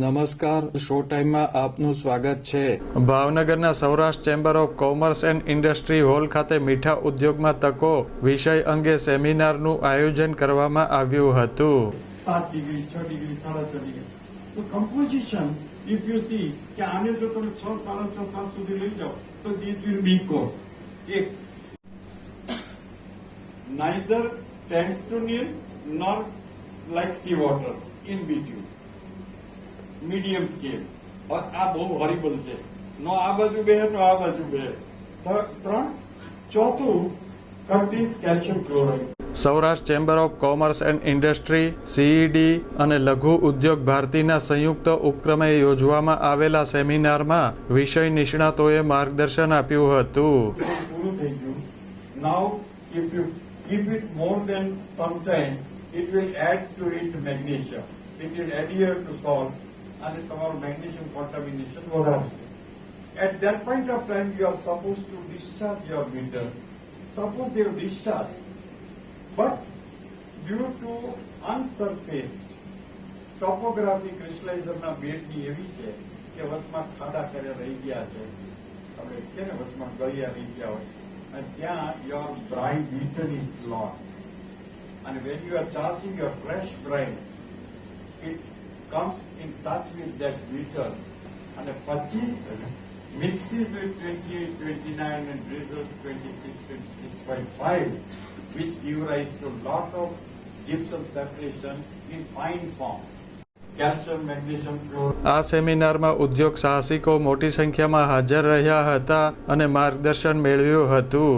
નમસ્કાર શો ટાઈમમાં આપનું સ્વાગત છે ભાવનગરના Saurashtra chamber of commerce and industry hall ખાતે મીઠા ઉદ્યોગમાં તકો વિષય અંગે સેમિનારનું આયોજન કરવામાં આવ્યું હતું સાત ડિગ્રી છ ડિગ્રી સાડા છ ડિગ્રી તો કમ્પોઝિશન ઇફ યુ સી કે આને જો તમે છ સાડા છ સાત સુધી લઈ જાઓ તો દીટ વિલ બી કો એક neither tense to near nor like sea water in between medium scale આ બહુ હોરિબલ છે નો આ બાજુ બે નો આ બાજુ બે ત્રણ ચોથું contains calcium chloride Saurashtra chamber of commerce and industry CED અને લઘુ ઉદ્યોગ ભારતીના સંયુક્ત ઉપક્રમે યોજવામાં આવેલા સેમિનારમાં વિષય નિષ્ણાતોએ માર્ગદર્શન આપ્યું હતું now if you keep it more than some it will add to it magnesium it will adhere to solve અને તમારું મેગ્નેશિયમ કોન્ટામિનેશન વધારશે At that point of time, you are supposed to discharge your meter. Suppose you have discharged, but due to unsurfaced topography crystallizer બેટની એવી છે કે વચમાં ખાડા કર્યા રહી ગયા છે આપણે કે ને વચમાં ગળિયા રહી ગયા હોય અને ત્યાં your brine meter is lot અને when you are charging your fresh brine it comes in touch with that meter અને પચીસ mixes with 28, 29 and results 26, 26.5 which give rise to lot of gypsum separation in fine form. આ સેમિનારમાં ઉદ્યોગ સાહસિકો મોટી સંખ્યામાં હાજર રહ્યા હતા અને માર્ગદર્શન મેળવ્યું હતું